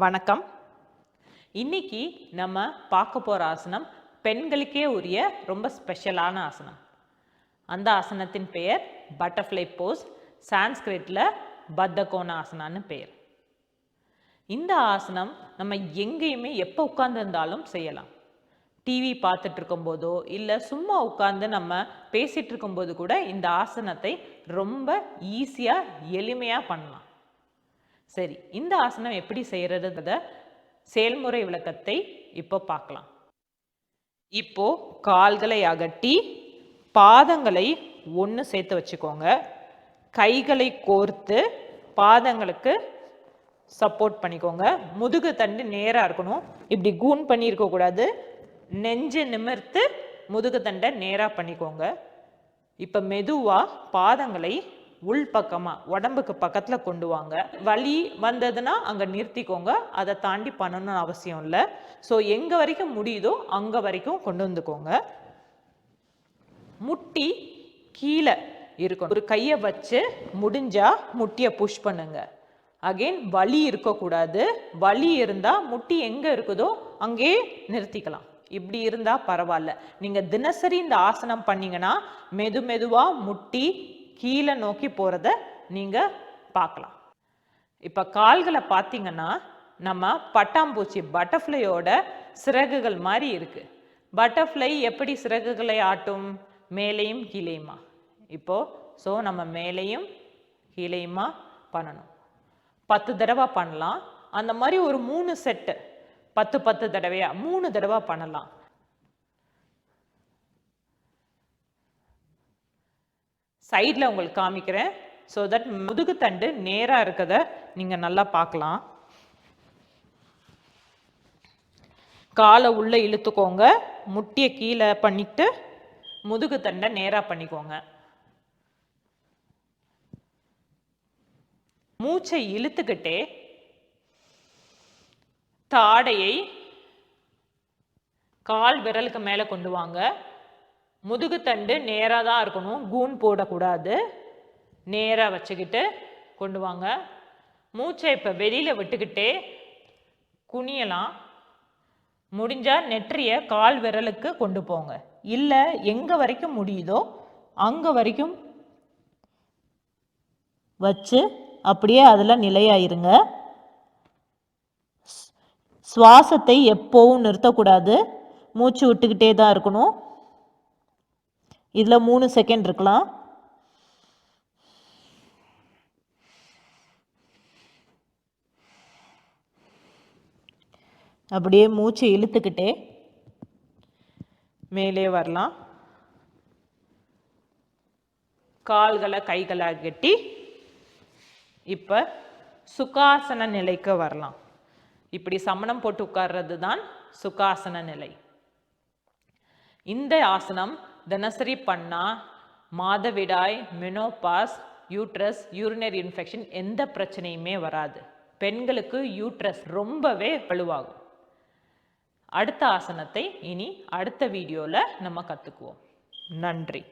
வணக்கம். இன்னைக்கு நம்ம பார்க்க போகிற ஆசனம் பெண்களுக்கே உரிய ரொம்ப ஸ்பெஷலான ஆசனம். அந்த ஆசனத்தின் பெயர் பட்டர்ஃப்ளை போஸ் சான்ஸ்கிரிட்டில் பத்தகோண ஆசனான்னு பெயர். இந்த ஆசனம் நம்ம எங்கேயுமே எப்போ உட்காந்துருந்தாலும் செய்யலாம். டிவி பார்த்துட்டு இருக்கும்போதோ இல்லை சும்மா உட்காந்து நம்ம பேசிகிட்டு இருக்கும்போது கூட இந்த ஆசனத்தை ரொம்ப ஈஸியாக எளிமையாக பண்ணலாம். சரி இந்த ஆசனம் எப்படி செய்யறதுன்றத செயல்முறை விளக்கத்தை இப்போ பார்க்கலாம். இப்போ கால்களை அகட்டி பாதங்களை ஒன்று சேர்த்து வச்சுக்கோங்க. கைகளை கோர்த்து பாதங்களுக்கு சப்போர்ட் பண்ணிக்கோங்க. முதுகு தண்டு நேராக இருக்கணும். இப்படி கூன் பண்ணியிருக்க கூடாது. நெஞ்சு நிமிர்த்து முதுகு தண்டை நேராக பண்ணிக்கோங்க. இப்போ மெதுவாக பாதங்களை உள் பக்கமாக உடம்புக்கு பக்கத்தில் கொண்டு வாங்க. வலி வந்ததுன்னா அங்கே நிறுத்திக்கோங்க. அதை தாண்டி பண்ணணும்னு அவசியம் இல்லை. ஸோ எங்கே வரைக்கும் முடியுதோ அங்கே வரைக்கும் கொண்டு வந்துக்கோங்க. முட்டி கீழே இருக்கணும். ஒரு கையை வச்சு முடிஞ்சால் முட்டியை புஷ் பண்ணுங்க. அகெயின் வலி இருக்கக்கூடாது. வலி இருந்தால் முட்டி எங்கே இருக்குதோ அங்கேயே நிறுத்திக்கலாம். இப்படி இருந்தால் பரவாயில்ல. நீங்கள் தினசரி இந்த ஆசனம் பண்ணிங்கன்னா மெது மெதுவாக முட்டி கீழே நோக்கி போகிறத நீங்கள் பார்க்கலாம். இப்போ கால்களை பார்த்தீங்கன்னா நம்ம பட்டாம்பூச்சி பட்டர்ஃப்ளையோட சிறகுகள் மாதிரி இருக்குது பட்டர்ஃப்ளை எப்படி சிறகுகளை ஆட்டும்? மேலேயும் கீழேயுமா? இப்போ ஸோ நம்ம மேலேயும் கீழேயுமா பண்ணணும். பத்து தடவை பண்ணலாம். அந்த மாதிரி ஒரு மூணு செட்டு பத்து பத்து தடவையா? மூணு தடவை பண்ணலாம். சைடில் உங்களுக்கு காமிக்கிறேன். ஸோ தட் முதுகு தண்டு நேராக இருக்கத நீங்கள் நல்லா பார்க்கலாம். காலை உள்ளே இழுத்துக்கோங்க. முட்டியை கீழே பண்ணிட்டு முதுகு தண்டை நேராக பண்ணிக்கோங்க. மூச்சை இழுத்துக்கிட்டே தாடையை கால் விரலுக்கு மேலே கொண்டு வாங்க. முதுகுத்தண்டு நேராக தான் இருக்கணும். கூன் போடக்கூடாது. நேராக வச்சுக்கிட்டு கொண்டு வாங்க. மூச்சை இப்போ வெளியில் விட்டுக்கிட்டே குனியலாம். முடிஞ்சால் நெற்றியை கால் விரலுக்கு கொண்டு போங்க. இல்லை எங்கே வரைக்கும் முடியுதோ அங்கே வரைக்கும் வச்சு அப்படியே அதில் நிலையாயிருங்க. சுவாசத்தை எப்போவும் நிறுத்தக்கூடாது. மூச்சு விட்டுக்கிட்டே தான் இருக்கணும். இதில் மூணு செகண்ட் இருக்கலாம். அப்படியே மூச்சை இழுத்துக்கிட்டே மேலே வரலாம். கால்களை கைகளை கட்டி இப்போ சுகாசன நிலைக்கு வரலாம். இப்படி சமணம் போட்டு உட்கார்றது தான் சுகாசன நிலை. இந்த ஆசனம் தினசரி பண்ணா மாதவிடாய் மெனோபாஸ் யூட்ரஸ் யூரினரி இன்ஃபெக்ஷன் எந்த பிரச்சனையுமே வராது. பெண்களுக்கு யூட்ரஸ் ரொம்பவே வலுவாகும். அடுத்த ஆசனத்தை இனி அடுத்த வீடியோவில் நம்ம கற்றுக்குவோம் நன்றி.